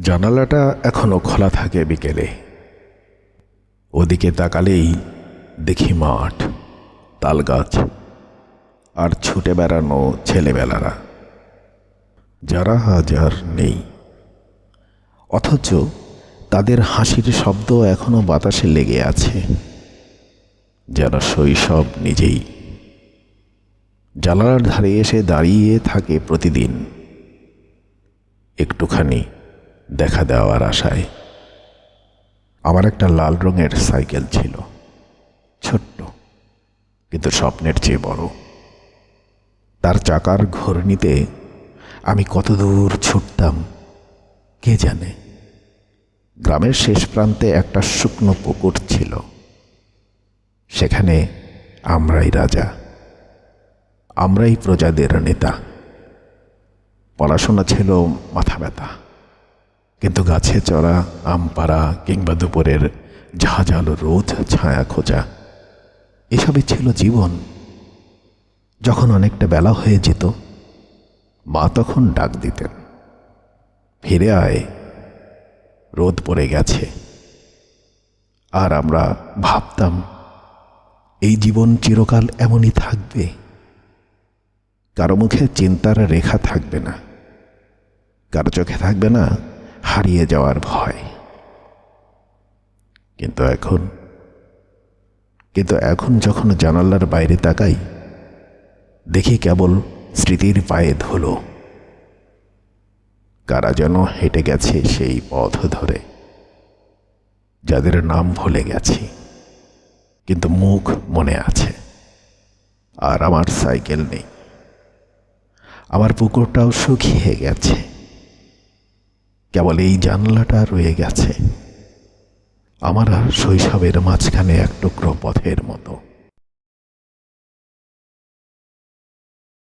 জানালাটা এখনও খোলা থাকে বিকেলে। ওদিকে তাকালেই দেখি মাঠ তাল গাছ আর ছুটে বেড়ানো ছেলেবেলারা। যারা হাজার নেই। অথচ তাদের হাসির শব্দ এখনও বাতাসে লেগে আছে। যেন শৈশব নিজেই। জানালার ধারে এসে দাঁড়িয়ে থাকে প্রতিদিন। একটুখানি দেখা দেওয়ার আশায়। আমার একটা লাল রঙের সাইকেল ছিল। ছোট্ট, কিন্তু স্বপ্নের চেয়ে বড়। তার চাকার ঘূর্ণিতে আমি কত দূর ছুটতাম, কে জানে? গ্রামের শেষ প্রান্তে একটা শুকনো পুকুর ছিল। সেখানে আমরাই রাজা, আমরাই প্রজাদের নেতা। পড়াশোনা ছিল মাথা ব্যথা। কিন্তু গাছে চড়া আম পাড়া কিংবা দুপুরের ঝাঁঝালো রোদ ছায়া খোঁজা, এসবই ছিল জীবন। যখন অনেকটা বেলা হয়ে যেত, মা তখন ডাক দিতেন, ফিরে আয়, রোদ পড়ে গেছে। আর আমরা ভাবতাম, এই জীবন চিরকাল এমনই থাকবে। কারও মুখে চিন্তার রেখা থাকবে না, কারও চোখে থাকবে না হারিয়ে যাওয়ার ভয়। কিন্তু এখন কিন্তু এখন যখন জানালার বাইরে তাকাই, দেখি কেবল স্মৃতির পায়ে ধুলো। কারা যেন হেঁটে গেছে সেই পথ ধরে, যাদের নাম ভুলে গেছি, কিন্তু মুখ মনে আছে। আর আমার সাইকেল নেই। আমার পুকুরটাও শুকিয়ে গেছে। কেবল এই জানলাটা রয়ে গেছে। আমার আর শৈশবের মাঝখানে এক টুকরো পথের মতো।